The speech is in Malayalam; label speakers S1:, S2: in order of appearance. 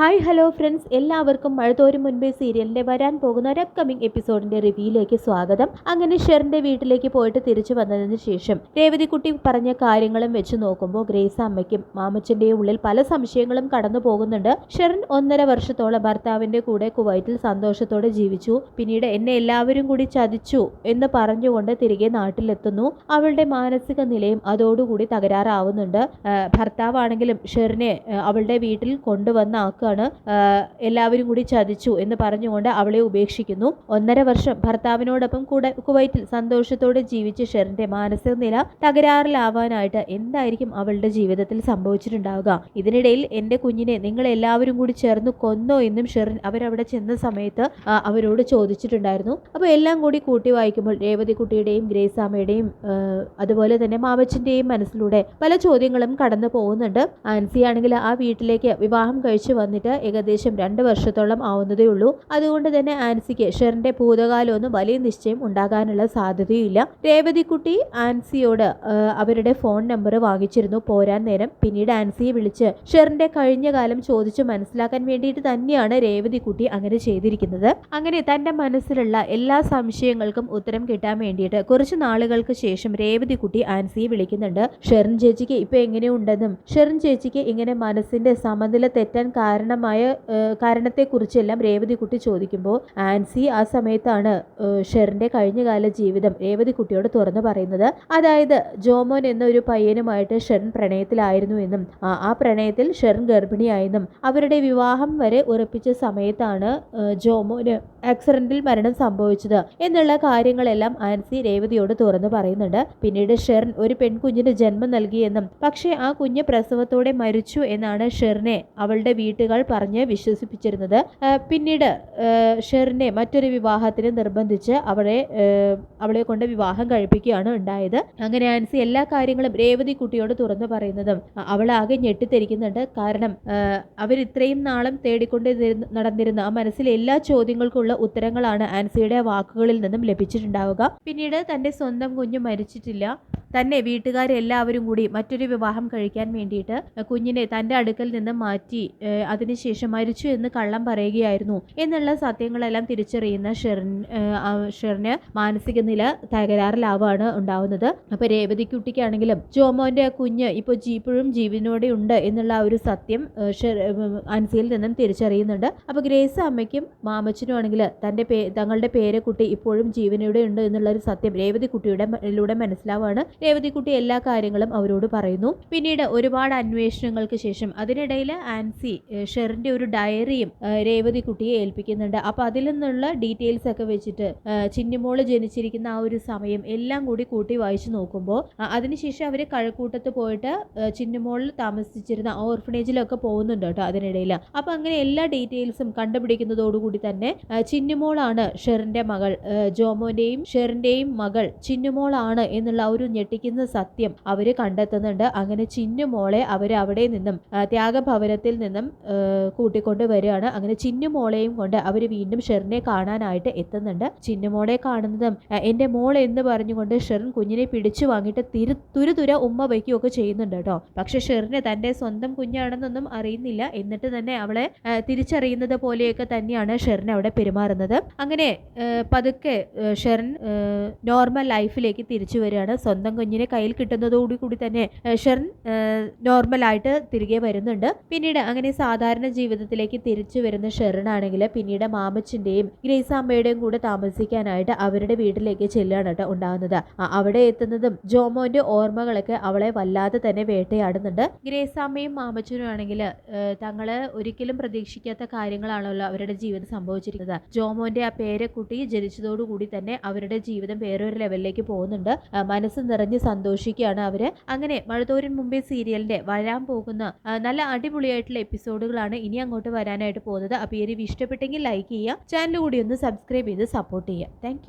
S1: ഹായ് ഹലോ ഫ്രണ്ട്സ് എല്ലാവർക്കും മഴത്തോരും മുൻപേ സീരിയലിന്റെ വരാൻ പോകുന്ന ഒരു അപ്കമിംഗ് എപ്പിസോഡിന്റെ റിവ്യൂയിലേക്ക് സ്വാഗതം. അങ്ങനെ ഷെറിന്റെ വീട്ടിലേക്ക് പോയിട്ട് തിരിച്ചു വന്നതിന് ശേഷം രേവതിക്കുട്ടി പറഞ്ഞ കാര്യങ്ങളും വെച്ച് നോക്കുമ്പോൾ ഗ്രേസ് അമ്മയ്ക്കും മാമച്ചന്റെയും ഉള്ളിൽ പല സംശയങ്ങളും കടന്നു പോകുന്നുണ്ട്. ഷെറിൻ ഒന്നര വർഷത്തോളം ഭർത്താവിന്റെ കൂടെ കുവൈറ്റിൽ സന്തോഷത്തോടെ ജീവിച്ചു. പിന്നീട് എന്നെ എല്ലാവരും കൂടി ചതിച്ചു എന്ന് പറഞ്ഞുകൊണ്ട് തിരികെ നാട്ടിലെത്തുന്നു. അവളുടെ മാനസിക നിലയും അതോടുകൂടി തകരാറാവുന്നുണ്ട്. ഭർത്താവാണെങ്കിലും ഷെറിനെ അവളുടെ വീട്ടിൽ കൊണ്ടുവന്ന ആക്കുകയാണ് എല്ലാവരും കൂടി ചതിച്ചു എന്ന് പറഞ്ഞുകൊണ്ട് അവളെ ഉപേക്ഷിക്കുന്നു. ഒന്നര വർഷം ഭർത്താവിനോടൊപ്പം കൂടെ കുവൈറ്റിൽ സന്തോഷത്തോടെ ജീവിച്ച ഷെറിന്റെ മാനസിക നില തകരാറിലാവാനായിട്ട് എന്തായിരിക്കും അവളുടെ ജീവിതത്തിൽ സംഭവിച്ചിട്ടുണ്ടാവുക? ഇതിനിടയിൽ എന്റെ കുഞ്ഞിനെ നിങ്ങൾ എല്ലാവരും കൂടി ചേർന്ന് കൊന്നോ എന്നും ഷെറിൻ അവരവിടെ ചെന്ന സമയത്ത് അവരോട് ചോദിച്ചിട്ടുണ്ടായിരുന്നു. അപ്പോൾ എല്ലാം കൂടി കൂട്ടി വായിക്കുമ്പോൾ രേവതിക്കുട്ടിയുടെയും ഗ്രേസാമയുടെയും അതുപോലെ തന്നെ മാമച്ചന്റെയും മനസ്സിലൂടെ പല ചോദ്യങ്ങളും കടന്നു പോകുന്നുണ്ട്. ആൻസി ആണെങ്കിൽ ആ വീട്ടിലേക്ക് വിവാഹം കഴിച്ചു വന്നിട്ട് ഏകദേശം രണ്ട് വർഷത്തോളം ആവുന്നതേ ഉള്ളൂ അതുകൊണ്ട് തന്നെ ആൻസിക്ക് ഷെറിന്റെ ഭൂതകാലമൊന്നും വലിയ നിശ്ചയം ഉണ്ടാകാനുള്ള സാധ്യതയില്ല. രേവതിക്കുട്ടി ആൻസിയോട് അവരുടെ ഫോൺ നമ്പർ വാങ്ങിച്ചിരുന്നു പോരാൻ നേരം. പിന്നീട് ആൻസിയെ വിളിച്ച് ഷെറിന്റെ കഴിഞ്ഞ കാലം ചോദിച്ചു മനസ്സിലാക്കാൻ വേണ്ടിയിട്ട് തന്നെയാണ് രേവതിക്കുട്ടി അങ്ങനെ ചെയ്തിരിക്കുന്നത്. അങ്ങനെ തന്റെ മനസ്സിലുള്ള എല്ലാ സംശയങ്ങൾക്കും ഉത്തരം കിട്ടാൻ വേണ്ടിയിട്ട് കുറച്ച് നാളുകൾക്ക് ശേഷം രേവതിക്കുട്ടി ആൻസിയെ വിളിക്കുന്നുണ്ട്. ഷെറിൻ ചേച്ചിക്ക് ഇപ്പൊ എങ്ങനെയുണ്ടെന്നും ഷെറിൻ ചേച്ചിക്ക് ഇങ്ങനെ മനസ്സിന്റെ സമനില തെറ്റാൻ കാരണമായ കാരണത്തെക്കുറിച്ചെല്ലാം രേവതിക്കുട്ടി ചോദിക്കുമ്പോൾ ആൻസി ആ സമയത്താണ് ഷെറിന്റെ കഴിഞ്ഞകാല ജീവിതം രേവതിക്കുട്ടിയോട് തുറന്നു പറയുന്നത്. അതായത് ജോമോൻ എന്ന ഒരു പയ്യനുമായിട്ട് ഷെറിൻ പ്രണയത്തിലായിരുന്നു എന്നും ആ പ്രണയത്തിൽ ഷെറിൻ ഗർഭിണിയായെന്നും അവരുടെ വിവാഹം വരെ ഉറപ്പിച്ച സമയത്താണ് ജോമോന് ആക്സിഡന്റിൽ മരണം സംഭവിച്ചത് എന്നുള്ള കാര്യങ്ങളെല്ലാം ആൻസി രേവതിയോട് തുറന്നു പറയുന്നുണ്ട്. പിന്നീട് ഷെറിൻ ഒരു പെൺകുഞ്ഞിന് ജന്മം നൽകിയെന്നും പക്ഷേ ആ കുഞ്ഞ് പ്രസവത്തോടെ മരിച്ചു എന്നാണ് ഷെറിനെ അവളുടെ വീട്ടുകാർ പറഞ്ഞ് വിശ്വസിപ്പിച്ചിരുന്നത്. പിന്നീട് ഷെറിനെ മറ്റൊരു വിവാഹത്തിന് നിർബന്ധിച്ച് അവളെ അവളെ കൊണ്ട് വിവാഹം കഴിപ്പിക്കുകയാണ് ഉണ്ടായത്. അങ്ങനെ ആൻസി എല്ലാ കാര്യങ്ങളും രേവതി കുട്ടിയോട് തുറന്നു പറയുന്നതും അവൾ ആകെ ഞെട്ടിത്തിരിക്കുന്നുണ്ട്. കാരണം അവരിത്രയും നാളും തേടിക്കൊണ്ട് നടന്നിരുന്ന ആ മനസ്സിലെ എല്ലാ ചോദ്യങ്ങൾക്കുള്ള ഉത്തരങ്ങളാണ് ആൻസിയുടെ വാക്കുകളിൽ നിന്നും ലഭിച്ചിട്ടുണ്ടാവുക. പിന്നീട് തന്റെ സ്വന്തം കുഞ്ഞ് മരിച്ചിട്ടില്ല. തന്നെ വീട്ടുകാരെല്ലാവരും കൂടി മറ്റൊരു വിവാഹം കഴിക്കാൻ വേണ്ടിയിട്ട് കുഞ്ഞിനെ തന്റെ അടുക്കൽ നിന്ന് മാറ്റി അതിനുശേഷം മരിച്ചു എന്ന് കള്ളം പറയുകയായിരുന്നു. എന്നുള്ള സത്യങ്ങളെല്ലാം തിരിച്ചറിയുന്ന ഷെറിന് മാനസിക നില തകരാറിലാവാണ് ഉണ്ടാവുന്നത്. അപ്പോൾ രേവതിക്കുട്ടിക്കാണെങ്കിലും ജോമോന്റെ കുഞ്ഞ് ഇപ്പോൾ ഇപ്പോഴും ജീവനോടെ ഉണ്ട് എന്നുള്ള ഒരു സത്യം ആൻസിയിൽ നിന്നും തിരിച്ചറിയുന്നുണ്ട്. അപ്പൊ ഗ്രേസ് അമ്മയ്ക്കും മാമച്ചനും ആണെങ്കിൽ തന്റെ പേ തങ്ങളുടെ പേരക്കുട്ടി ഇപ്പോഴും ജീവനോടെ ഉണ്ട് എന്നുള്ള ഒരു സത്യം രേവതി കുട്ടിയുടെ ലൂടെ മനസ്സിലാവാണ്. രേവതിക്കുട്ടി എല്ലാ കാര്യങ്ങളും അവരോട് പറയുന്നു. പിന്നീട് ഒരുപാട് അന്വേഷണങ്ങൾക്ക് ശേഷം അതിനിടയിൽ ആൻസി ഏഹ് ഷെറിന്റെ ഒരു ഡയറിയും രേവതി കുട്ടിയെ ഏൽപ്പിക്കുന്നുണ്ട്. അപ്പോൾ അതിൽ നിന്നുള്ള ഡീറ്റെയിൽസ് ഒക്കെ വെച്ചിട്ട് ചിന്നിമോൾ ജനിച്ചിരിക്കുന്ന ആ ഒരു സമയം എല്ലാം കൂടി കൂട്ടി വായിച്ചു നോക്കുമ്പോൾ അതിനുശേഷം അവർ കഴക്കൂട്ടത്ത് പോയിട്ട് ചിന്നിമോളിൽ താമസിച്ചിരുന്ന ഓർഫണേജിലൊക്കെ പോകുന്നുണ്ട് കേട്ടോ അതിനിടയിൽ അപ്പോൾ അങ്ങനെ എല്ലാ ഡീറ്റെയിൽസും കണ്ടുപിടിക്കുന്നതോടുകൂടി തന്നെ ചിന്നിമോളാണ് ഷെറിന്റെ മകൾ ജോമോന്റെയും ഷെറിന്റെയും മകൾ ചിന്നുമോളാണ് എന്നുള്ള ഒരു ഞെട്ടിക്കുന്ന സത്യം അവർ കണ്ടെത്തുന്നുണ്ട്. അങ്ങനെ ചിന്നുമോളെ അവർ അവിടെ നിന്നും ത്യാഗഭവനത്തിൽ നിന്നും കൂട്ടിക്കൊണ്ട് വരികയാണ്. അങ്ങനെ ചിന്നുമോളെയും കൊണ്ട് അവർ വീണ്ടും ഷെറിനെ കാണാനായിട്ട് എത്തുന്നുണ്ട്. ചിന്നുമോളെ കാണുന്നതും എന്റെ മോൾ എന്ന് പറഞ്ഞുകൊണ്ട് ഷെറിൻ കുഞ്ഞിനെ പിടിച്ചു വാങ്ങിയിട്ട് തിരു തുരുതുര ഉമ്മ വയ്ക്കുകയൊക്കെ ചെയ്യുന്നുണ്ട് കേട്ടോ. പക്ഷെ ഷെറിന് തന്റെ സ്വന്തം കുഞ്ഞാണെന്നൊന്നും അറിയുന്നില്ല. എന്നിട്ട് തന്നെ അവളെ തിരിച്ചറിയുന്നത് പോലെയൊക്കെ തന്നെയാണ് ഷെറിൻ അവിടെ പെരുമാറുന്നത്. അങ്ങനെ പതുക്കെ ഷെറിൻ നോർമൽ ലൈഫിലേക്ക് തിരിച്ചു വരികയാണ്. സ്വന്തം കുഞ്ഞിനെ കയ്യിൽ കിട്ടുന്നതോടുകൂടി തന്നെ ഷെറിൻ നോർമലായിട്ട് തിരികെ വരുന്നുണ്ട്. പിന്നീട് അങ്ങനെ സാധാരണ ജീവിതത്തിലേക്ക് തിരിച്ചു വരുന്ന ഷെറിനാണെങ്കിൽ പിന്നീട് മാമച്ചിന്റെയും ഗ്രേസ് അമ്മയുടെയും കൂടെ താമസിക്കാനായിട്ട് അവരുടെ വീട്ടിലേക്ക് ചെല്ലുകയാണ് കേട്ടോ ഉണ്ടാകുന്നത്. അവിടെ എത്തുന്നതും ജോമോന്റെ ഓർമ്മകളൊക്കെ അവളെ വല്ലാതെ തന്നെ വേട്ടയാടുന്നുണ്ട്. ഗ്രേസ് അമ്മയും മാമച്ചനും ആണെങ്കിൽ തങ്ങൾ ഒരിക്കലും പ്രതീക്ഷിക്കാത്ത കാര്യങ്ങളാണല്ലോ അവരുടെ ജീവിതം സംഭവിച്ചിരിക്കുന്നത്. ജോമോന്റെ ആ പേരക്കുട്ടി ജനിച്ചതോടുകൂടി തന്നെ അവരുടെ ജീവിതം വേറൊരു ലെവലിലേക്ക് പോകുന്നുണ്ട്. മനസ്സ് നിറഞ്ഞ് സന്തോഷിക്കുകയാണ് അവർ. അങ്ങനെ മഴത്തോരൻ മുമ്പേ സീരിയലിന്റെ വരാൻ പോകുന്ന നല്ല അടിപൊളിയായിട്ടുള്ള എപ്പിസോഡുകളാണ് ഇനി അങ്ങോട്ട് വരാനായിട്ട് പോകുന്നത്. അപ്പോൾ ഈ ഒരു ഇഷ്ടപ്പെട്ടെങ്കിൽ ലൈക്ക് ചെയ്യുക. ചാനൽ കൂടി ഒന്ന് സബ്സ്ക്രൈബ് ചെയ്ത് സപ്പോർട്ട് ചെയ്യുക. താങ്ക്